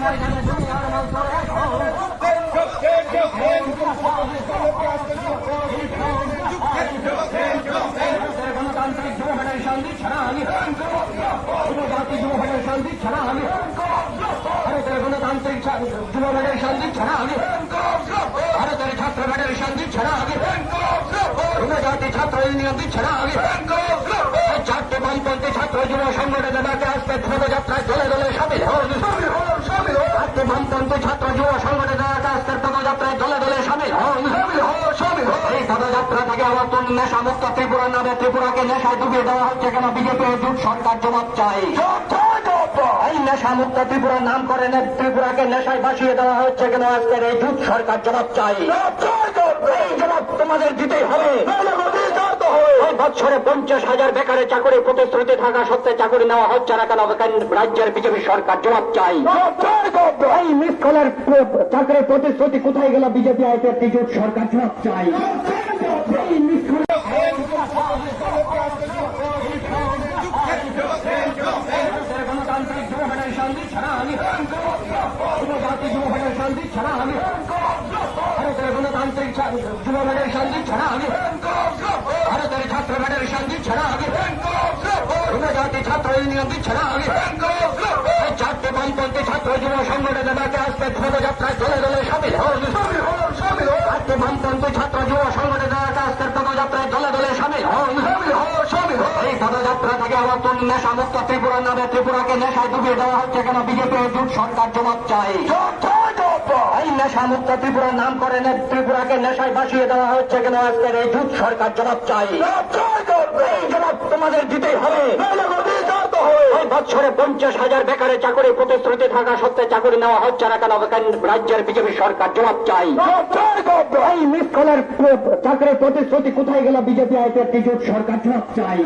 যুব ফেডারেশন ছাড়াই জাতি যুব ফেডারেশন ছাড়াই ভারতের গণতান্ত্রিক যুব ফেডারেশন ছাড়াই ভারতের ছাত্র ফেডারেশন ছাড়াই জাতি ছাত্র ইউনিয়ন ছাড়াই চারটে বামপন্থী ছাত্র যুব সংগঠনের ডাকে আজকে পদযাত্রায় দলে দলে সামিল হন বামপন্থী ছাত্র যুব সংগঠনের আজকের পদযাত্রায় দলে দলে সামিল হন। এই পদযাত্রা থেকে আবার তুন নেশা মুক্ত ত্রিপুরা নামে ত্রিপুরাকে নেশায় ডুবিয়ে দেওয়া হচ্ছে কেন? বিজেপি জুট সরকার জবাব চাই। এই নেশা মুক্ত ত্রিপুরার নাম করে নে- ত্রিপুরাকে নেশায় বাসিয়ে দেওয়া হচ্ছে কেন? আজকের এই জুট সরকার জবাব চাই। এই জবাব তোমাদের দিতেই হবে। বছরে পঞ্চাশ হাজার বেকারের চাকরি প্রতিশ্রুতি থাকা সত্ত্বে চাকরি নেওয়া হচ্ছে না কেন রাজ্যের বিজেপি সরকার জবাব চাই এই মিস কলের চাকরির প্রতিশ্রুতি কোথায় গেল বিজেপি আইপিএফ জোট সরকার জবাব চাই যুব ফেডারেশন ছাড়াই জাতি যুব ফেডারেশন ছাড়াই ভারতের ছাত্র ফেডারেশন ছাড়াই জাতি ছাত্র ইউনিয়ন ছাড়াই চারটে বামপন্থী ছাত্র যুব সংগঠনের ডাকে আজকে পদযাত্রায় দলে দলে সামিল হন চারটে বামপন্থী ছাত্র যুব সংগঠনের ডাকে আজকের পদযাত্রায় দলে দলে সামিল হন এই পদযাত্রা থেকে আবার তুন নেশা মুক্ত ত্রিপুরা নামে ত্রিপুরাকে নেশায় ডুবিয়ে দেওয়া হচ্ছে কেন বিজেপি জুট সরকার জবাব চাই নেশা মুক্ত ত্রিপুরার নাম করে ত্রিপুরাকে নেশায় বাসিয়ে দেওয়া হচ্ছে কেন আজকের এই জুট সরকার? জবাব চাই। জবাব তোমাদের দিতেই হবে। বছরে পঞ্চাশ হাজার বেকারের চাকরি প্রতিশ্রুতি থাকা সত্ত্বে চাকরি নেওয়া হচ্ছে না কেন? রাজ্যের বিজেপি সরকার? জবাব চাই। এই মিস কলের চাকরির প্রতিশ্রুতি কোথায় গেল? বিজেপি আইপিএফ জোট সরকার? জবাব চাই।